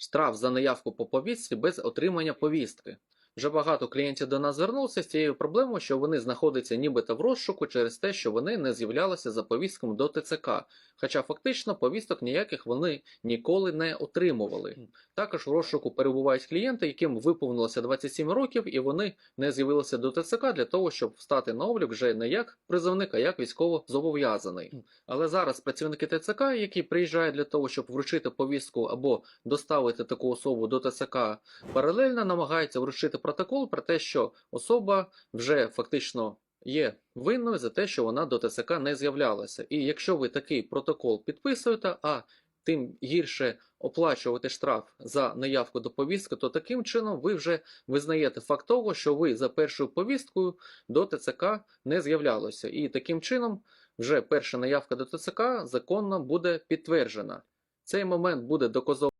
штраф за неявку по повістці без отримання повістки. Вже багато клієнтів до нас звернулися з цією проблемою, що вони знаходяться нібито в розшуку через те, що вони не з'являлися за повістками до ТЦК. Хоча фактично повісток ніяких вони ніколи не отримували. Також в розшуку перебувають клієнти, яким виповнилося 27 років, і вони не з'явилися до ТЦК для того, щоб встати на облік вже не як призовник, а як військово-зобов'язаний. Але зараз працівники ТЦК, які приїжджають для того, щоб вручити повістку або доставити таку особу до ТЦК, паралельно намагаються вручити протокол про те, що особа вже фактично є винною за те, що вона до ТЦК не з'являлася. І якщо ви такий протокол підписуєте, а тим гірше оплачувати штраф за неявку до повістки, то таким чином ви вже визнаєте факт того, що ви за першою повісткою до ТЦК не з'являлися. І таким чином вже перша неявка до ТЦК законно буде підтверджена. Цей момент буде доказово